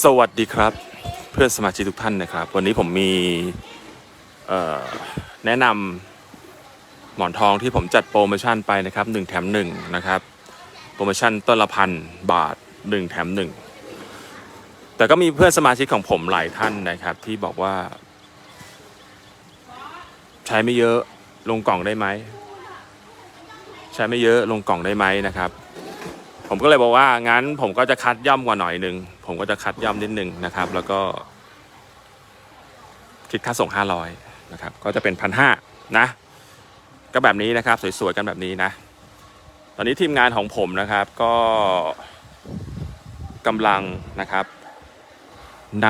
สวัสดีครับเพื่อนสมาชิกทุกท่านนะครับ วันนี้ผมมีแนะนำหมอนทองที่ผมจัดโปรโมชั่นไปนะครับ1แถม1นะครับโปรโมชั่นต้นละพันบาท 1 แถม 1 แต่ก็มีเพื่อนสมาชิกของผมหลายท่านนะครับ ที่บอกว่า ใช้ไม่เยอะลงกล่องได้ไหม ใช้ไม่เยอะลงกล่องได้ไหมนะครับ ผมก็เลยบอกว่างั้น ผมก็จะคัดย่อมกว่าหน่อยหนึ่งผมก็จะคัดย่อมนิดนึงนะครับ แล้วก็ คิดค่าส่ง500นะครับ ก็จะเป็นพันห้านะ ก็แบบนี้นะครับ สวยๆกันแบบนี้นะ ตอนนี้ทีมงานของผมนะครับ ก็กำลังนะครับน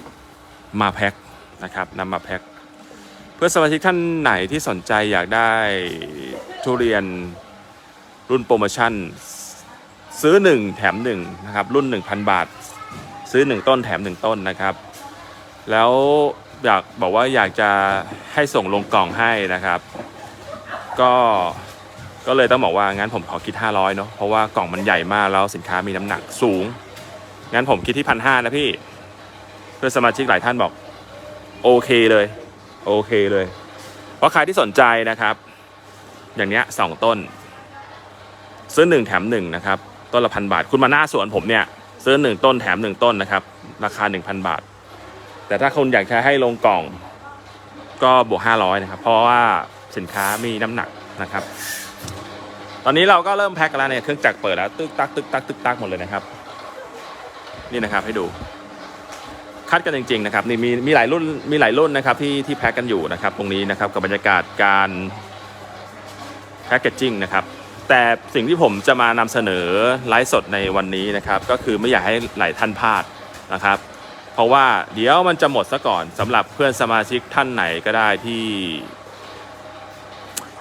ำมาแพ็คนะครับนำมาแพ็คเพื่อสมาชิกท่านไหนที่สนใจอยากได้ทุเรียนรุ่นโปรโมชั่น ซื้อ 1 แถม1นะครับรุ่น 1,000 บาท ซื้อ 1 ต้นแถม 1 ต้นนะครับ แล้วอยากบอกว่าอยากจะให้ส่งลงกล่องให้นะครับ ก็ก็เลยต้องบอกว่างั้นผมขอคิด 500เนาะเพราะว่ากล่องมันใหญ่มากแล้วสินค้ามีน้ำหนักสูง งั้นผมคิดที่พันห้านะพี่ เพื่อนสมาชิกหลายท่านบอก โอเคเลย โอเคเลย เพราะใครที่สนใจนะครับ อย่างเนี้ยสองต้น ซื้อหนึ่งแถมหนึ่งนะครับ ต้นละพันบาท คุณมาหน้าสวนผมเนี่ยซื้อหนึ่งต้นแถมหนึ่งต้นนะครับ ราคาหนึ่งพันบาท แต่ถ้าคุณอยากจะให้ลงกล่องก็บวกห้าร้อยนะครับ เพราะว่าสินค้ามีน้ำหนักนะครับ ตอนนี้เราก็เริ่มแพ็คกันแล้วเนี่ยเครื่องจักรเปิดแล้วตึกตักตึกตักตึกตักหมดเลยนะครับ นี่นะครับให้ดู คัดกันจริง ๆ นะครับ นี่มีมีหลายรุ่นมีหลายรุ่นนะครับที่ที่แพ็คกันอยู่นะครับ ตรงนี้นะครับกับบรรยากาศการแพ็กเกจจิ้งนะครับ แต่สิ่งที่ผมจะมานำเสนอไลฟ์สดในวันนี้นะครับ ก็คือไม่อยากให้หลายท่านพลาดนะครับ เพราะว่าเดี๋ยวมันจะหมดซะก่อนสำหรับเพื่อนสมาชิกท่านไหนก็ได้ที่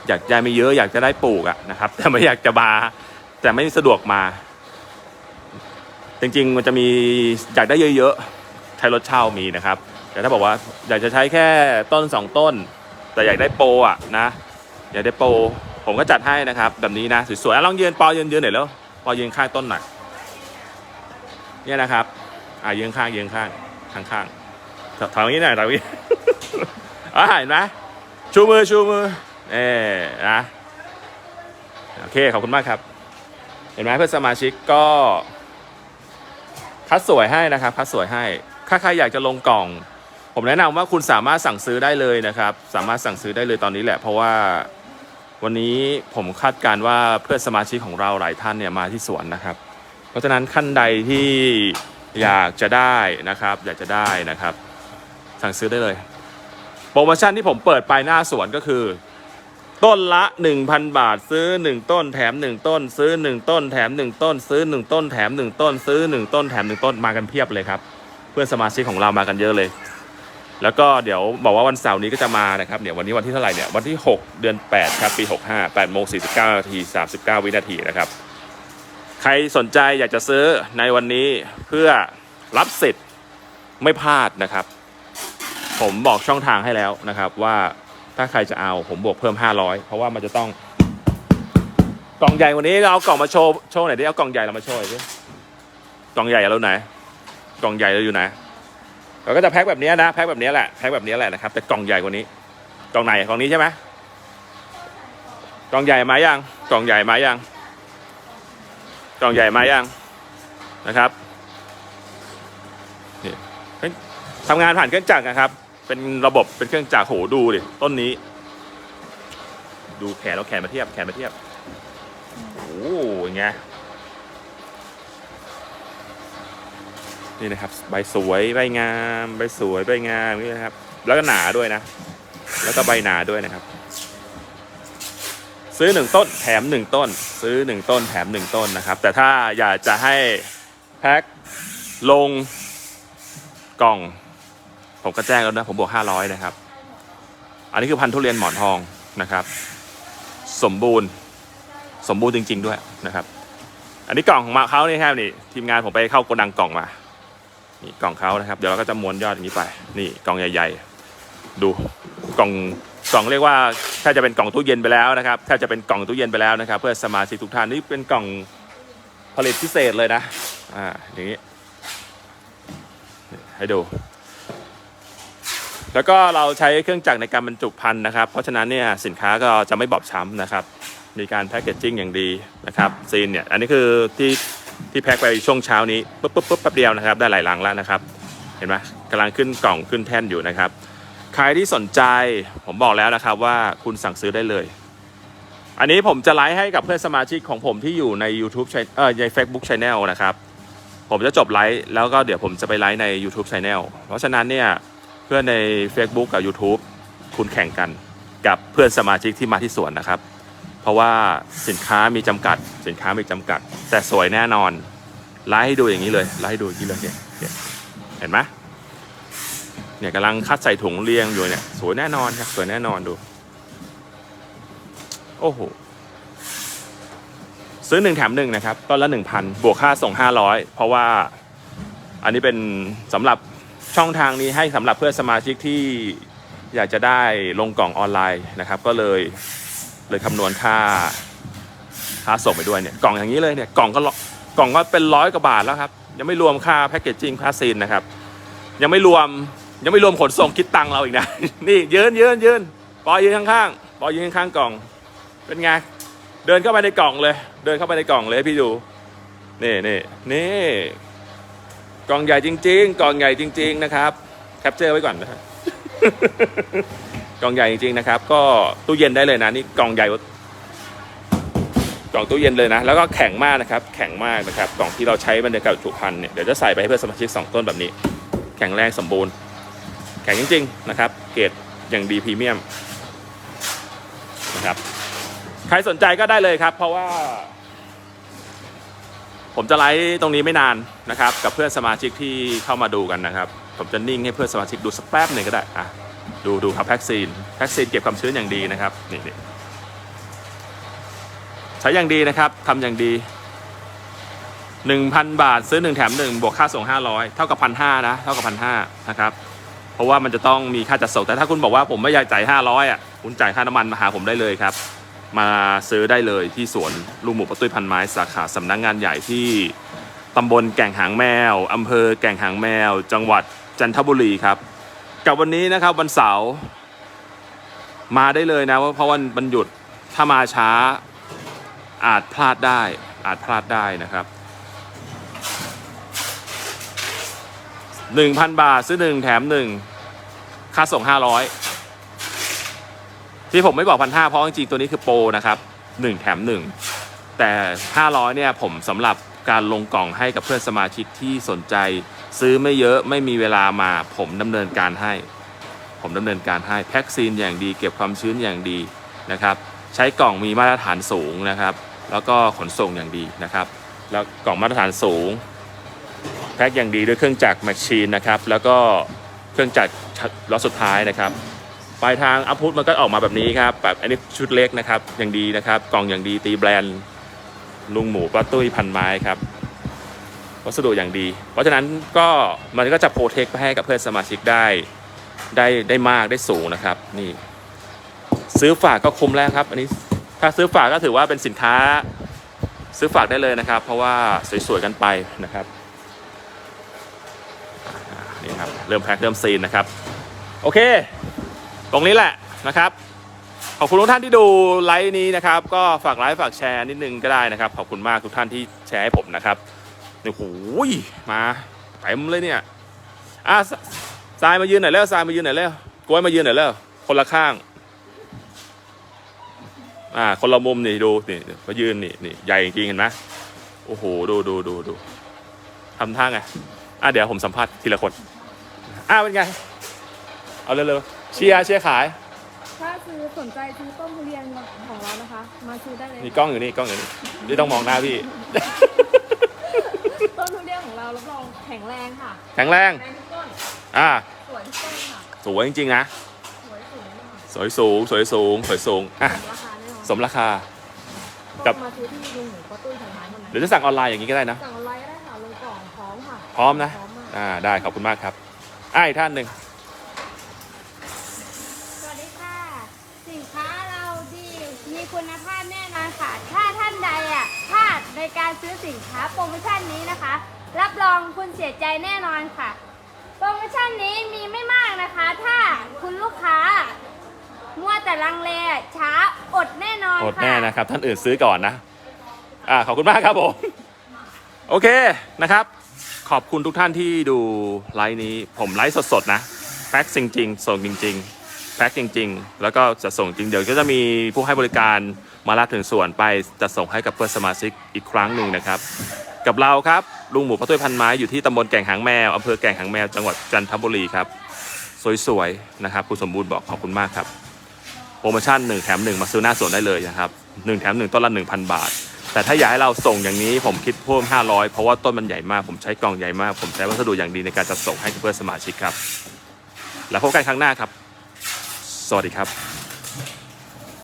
อยากได้ไม่เยอะอยากจะได้ปลูกอะนะครับ แต่ไม่อยากจะมาแต่ไม่สะดวกมา จริงๆมันจะมีอยากได้เยอะๆใช้รถเช่ามีนะครับ แต่ถ้าบอกว่าอยากจะใช้แค่ต้นสองต้น แต่อยากได้โปรอะนะ อยากได้โปร ผมก็จัดให้นะครับ แบบนี้นะสวยๆลองยืนปอยืนยืนหน่อยแล้วปอยืนข้างต้นหน่อยเนี่ยนะครับอ่ายืนข้างยืนข้างข้างข้างๆถอยอย่างนี้หน่อยถอยอย่างนี้อ่าเห็นไหมชูมือชูมือเอ่นะโอเคขอบคุณมากครับ เห็นไหมเพื่อนสมาชิกก็คัดสวยให้นะครับคัดสวยให้ถ้าใครอยากจะลงกล่อง ผมแนะนำว่าคุณสามารถสั่งซื้อได้เลยนะครับ สามารถสั่งซื้อได้เลยตอนนี้แหละเพราะว่า วันนี้ผมคาดการณ์ว่าเพื่อนสมาชิกของเราหลายท่านเนี่ยมาที่สวนนะครับ เพราะฉะนั้นขั้นใดที่อยากจะได้นะครับ อยากจะได้นะครับ สั่งซื้อได้เลย โปรโมชั่นที่ผมเปิดไปหน้าสวนก็คือ ต้นละ 1,000 บาทซื้อ 1 ต้นแถม 1 ต้น ซื้อ 1 ต้นแถม 1 ต้น ซื้อ 1 ต้นแถม 1 ต้น ซื้อ 1 ต้นแถม 1 ต้นมากันเพียบเลยครับ เพื่อนสมาชิกของเรามากันเยอะเลย แล้วก็เดี๋ยวบอกว่าวันเสาร์นี้ก็จะมานะครับเดี๋ยววันนี้วันที่เท่าไหร่เนี่ยวันที่ 6 เดือน 8 ครับปี 65 8โมง49นาที39 วินาทีนะครับ ใครสนใจอยากจะซื้อในวันนี้เพื่อรับสิทธิ์ไม่พลาดนะครับ ผมบอกช่องทางให้แล้วนะครับ ว่าถ้าใครจะเอาผมบวกเพิ่ม 500 เพราะว่ามันจะต้อง กล่องใหญ่กวันนี้เราเอากล่องมาโชว์โชว์หน่อยดิเอากล่องใหญ่เรามาโชว์หน่อยดิกล่องใหญ่เราไหน กล่องใหญ่เราอยู่ไหน เราก็จะแพ็คแบบนี้นะแพ็คแบบนี้แหละแพ็คแบบนี้แหละนะครับแต่กล่องใหญ่กว่านี้ กล่องไหนกล่องนี้ใช่ไหมกล่องใหญ่มายังกล่องใหญ่มายังกล่องใหญ่มายังนะครับนี่เทำงานผ่านเครื่องจักรนะครับ เป็นระบบเป็นเครื่องจักรโหดูดิต้นนี้ ดูแขนเราแขนมาเทียบแขนมาเทียบโอ้ยไง นี่นะครับ ใบสวยใบงาม ใบสวยใบงามนี่นะครับ แล้วก็หนาด้วยนะ แล้วก็ใบหนาด้วยนะครับ ซื้อหนึ่งต้นแถมหนึ่งต้น ซื้อหนึ่งต้นแถมหนึ่งต้นนะครับ แต่ถ้าอยากจะให้แพ็คลงกล่อง ผมก็แจ้งแล้วนะ ผมบวกห้าร้อยนะครับ อันนี้คือพันธุ์ทุเรียนหมอนทองนะครับ สมบูรณ์สมบูรณ์จริง ๆ ด้วยนะครับ อันนี้กล่องของมาเขานี่ครับนี่ทีมงานผมไปเข้าโกดังกล่องมา นี่กล่องเขานะครับ เดี๋ยวเราก็จะม้วนยอดอย่างนี้ไป นี่กล่องใหญ่ ๆ ดูกล่องกล่องเรียกว่าแทบจะเป็นกล่องตู้เย็นไปแล้วนะครับแทบจะเป็นกล่องตู้เย็นไปแล้วนะครับ เพื่อสมาชิกทุกท่านนี่เป็นกล่องผลิตพิเศษเลยนะอ่าอย่างนี้ให้ดู แล้วก็เราใช้เครื่องจักรในการบรรจุภัณฑ์นะครับ เพราะฉะนั้นเนี่ยสินค้าก็จะไม่บอบช้ำนะครับ มีการแพ็กเกจจิ้งอย่างดีนะครับซีนเนี่ยอันนี้คือที่ ที่แพ็คไปช่วงเช้านี้ปุ๊บปุ๊บปุ๊บแป๊บเดียวนะครับได้หลายลังแล้วนะครับ เห็นไหมกำลังขึ้นกล่องขึ้นแท่นอยู่นะครับ ใครที่สนใจผมบอกแล้วนะครับว่าคุณสั่งซื้อได้เลย อันนี้ผมจะไลฟ์ให้กับเพื่อนสมาชิกของผมที่อยู่ใน YouTube ชเอ่อใน Facebook Channel นะครับ ผมจะจบไลฟ์แล้วก็เดี๋ยวผมจะไปไลฟ์ใน YouTube Channel เพราะฉะนั้นเนี่ยเพื่อนใน Facebook กับ YouTube คุณแข่งกันกับเพื่อนสมาชิกที่มาที่สวนนะครับ เพราะว่าสินค้ามีจำกัด สินค้ามีจำกัด แต่สวยแน่นอนไลฟ์ให้ดูอย่างนี้เลยไลฟ์ให้ดูอย่างนี้เลยเนี่ยเนี่ยเห็นไหมเนี่ยกำลังคัดใส่ถุงเรียงอยู่เนี่ยสวยแน่นอนครับสวยแน่นอนดู โอ้โหซื้อหนึ่งแถมหนึ่งนะครับต้นละหนึ่งพันบวกค่าส่งห้าร้อยเพราะว่าอันนี้เป็นสำหรับช่องทางนี้ให้สำหรับเพื่อนสมาชิกที่อยากจะได้ลงกล่องออนไลน์นะครับ ก็เลย เลยคำนวณค่าค่าส่งไปด้วยเนี่ยกล่องอย่างนี้เลยเนี่ยกล่องก็กล่องก็เป็นร้อยกว่าบาทแล้วครับ ยังไม่รวมค่าแพ็กเกจจิ้งค่าซีนนะครับ ยังไม่รวมยังไม่รวมขนส่งคิดตังเราอีกนะ นี่ยืนยืนยืนปอยืนข้างๆปอยืนข้างๆกล่อง เป็นไงเดินเข้าไปในกล่องเลย เดินเข้าไปในกล่องเลยพี่ดูนี่นี่นี่กล่องใหญ่จริง ๆ กล่องใหญ่จริง ๆ นะครับแคปเจอร์ไว้ก่อนนะครับ กล่องใหญ่จริงๆนะครับ ก็ตู้เย็นได้เลยนะนี่กล่องใหญ่กล่องตู้เย็นเลยนะ แล้วก็แข็งมากนะครับ แข็งมากนะครับกล่องที่เราใช้บรรยากาศจุภัณฑ์เนี่ยเดี๋ยวจะใส่ไปให้เพื่อนสมาชิกสองต้นแบบนี้ แข็งแรงสมบูรณ์ แข็งจริง ๆ นะครับ เกรดอย่างดีพรีเมียมนะครับใครสนใจก็ได้เลยครับ เพราะว่า ผมจะไลฟ์ตรงนี้ไม่นานนะครับ กับเพื่อนสมาชิกที่เข้ามาดูกันนะครับ ผมจะนิ่งให้เพื่อนสมาชิกดูสักแป๊บหนึ่งก็ได้อะ ดูดูครับแพ็กซีนแพ็กซีนเก็บความชื้นอย่างดีนะครับนี่นี่ใช้อย่างดีนะครับทำอย่างดี 1,000 บาทซื้อ 1 แถม 1 บวกค่าส่ง 500 เท่ากับพันห้านะเท่ากับพันห้านะครับเพราะว่ามันจะต้องมีค่าจัดส่งแต่ถ้าคุณบอกว่าผมไม่อยากจ่าย500อะคุณจ่ายค่าน้ำมันมาหาผมได้เลยครับ มาซื้อได้เลยที่สวนลุงหมูปะตุ้ยพันไม้สาขาสำนักงานใหญ่ที่ตำบลแก่งหางแมวอำเภอแก่งหางแมว จังหวัดจันทบุรีครับ กับวันนี้นะครับวันเสาร์มาได้เลยนะเพราะวันวันหยุดถ้ามาช้าอาจพลาดได้ อาจพลาดได้นะครับ 1,000 บาทซื้อ1แถม1ค่าส่ง 500 ที่ผมไม่บอกพันห้าเพราะจริงๆตัวนี้คือโปรนะครับหนึ่งแถมหนึ่งแต่ห้าร้อยเนี่ยผมสำหรับการลงกล่องให้กับเพื่อนสมาชิกที่สนใจ ซื้อไม่เยอะไม่มีเวลามา ผมดำเนินการให้ ผมดำเนินการให้แพ็กซีนอย่างดี เก็บความชื้นอย่างดีนะครับใช้กล่องมีมาตรฐานสูงนะครับ แล้วก็ขนส่งอย่างดีนะครับ แล้วกล่องมาตรฐานสูงแพ็กอย่างดีด้วยเครื่องจักรแมชชีนนะครับแล้วก็เครื่องจักรล็อตสุดท้ายนะครับปลายทางอัพพุทมันก็ออกมาแบบนี้ครับแบบอันนี้ชุดเล็กนะครับอย่างดีนะครับ กล่องอย่างดีตีแบรนด์ลุงหมูป้าตุ้ยพันไม้ครับ วัสดุอย่างดี เพราะฉะนั้นก็มันก็จะโปรเทคไปให้กับเพื่อนสมาชิกได้ได้ได้มากได้สูงนะครับนี่ ซื้อฝากก็คุ้มแล้วครับ อันนี้ถ้าซื้อฝากก็ถือว่าเป็นสินค้าซื้อฝากได้เลยนะครับ เพราะว่าสวยๆกันไปนะครับนี่ครับเริ่มแพ็คเริ่มซีนนะครับ โอเค ตรงนี้แหละนะครับขอบคุณทุกท่านที่ดูไลฟ์นี้นะครับ ก็ฝากไลฟ์ฝากแชร์นิดนึงก็ได้นะครับ ขอบคุณมากทุกท่านที่แชร์ให้ผมนะครับ โอ้โหมาเต็มเลยเนี่ยอะสทรายมายืนหน่อยแล้วทรายมายืนหน่อยแล้วกล้วยมายืนหน่อยแล้ว คนละข้าง อ่า คนละมุมนี่ดูนี่มายืนนี่นี่ใหญ่จริงๆเห็นไหมโอ้โหดูดูดูดูทำท่าไงอะเดี๋ยวผมสัมภาษณ์ทีละคนอะเป็นไง เอาเร็วๆเชียร์เชียร์ขาย ถ้าซื้อสนใจซื้อต้นทุเรียนของเรานะคะ มาซื้อได้เลยนี่กล้องอยู่นี่กล้องอยู่นี่นี่ต้องมองหน้าพี่ ต้นทุเรียนของเรารับรองแข็งแรงค่ะแข็งแรง แรงทุกต้นอ่า สวยทุกต้นค่ะสวยจริงๆนะ สวยสูงค่ะสวยสูง สวยสูง สวยสูง อะราคาแน่นอนสมราคา กัก็บมาซื้อที่ลุงหมูป้าตุ้ยทางร้านเท่านั้นเดี๋ยวจะสั่งออนไลน์อย่างนี้ก็ได้นะ สั่งออนไลน์ก็ได้ค่ะลงกล่องพร้อมค่ะพร้อมนะ พร้อมมากอ่า ได้ ขอบคุณมากครับอ่าอีกท่านหนึ่ง สวัสดีค่ะ สินค้าเราดีมีคุณภาพแน่นอนค่ะ ถ้าท่านใดอะพลาดในการซื้อสินค้าโปรโมชั่นนี้นะคะ รับรองคุณเสียใจแน่นอนค่ะ โปรโมชั่นนี้มีไม่มากนะคะ ถ้าคุณลูกค้า มัวแต่ลังเลช้าอดแน่นอนอดค่ะ แน่นะครับ ท่านอื่นซื้อก่อนนะ อ่าขอบคุณมากครับผม โอเคนะครับ ขอบคุณทุกท่านที่ดูไลฟ์นี้ ผมไลฟ์สดๆนะแพ็คจริงๆส่งจริง ๆแพ็คจริง ๆ แล้วก็จะส่งจริงเดี๋ยวก็จะมีผู้ให้บริการมารับถึงส่วนไปจะส่งให้กับเพื่อนสมาชิกอีกครั้งหนึ่งนะครับ กับเราครับ ลุงหมูพระตุ้ยพันไม้อยู่ที่ตำบลแก่งหางแมวอำเภอแก่งหางแมวจังหวัดจันทบุรีครับสวยๆนะครับคุณสมบูรณ์บอกขอบคุณมากครับโปรโมชั่น1แถม1มาซื้อหน้าสวนได้เลยนะครับ1แถม1ต้นละ1,000 บาท แต่ถ้าอยากให้เราส่งอย่างนี้ผมคิดเพิ่ม500 เพราะว่าต้นมันใหญ่มากผมใช้กล่องใหญ่มาก ผมใช้วัสดุอย่างดีในการจัดส่งให้กับเพื่อนสมาชิกครับ แล้วพบกันครั้งหน้าครับ สวัสดีครับ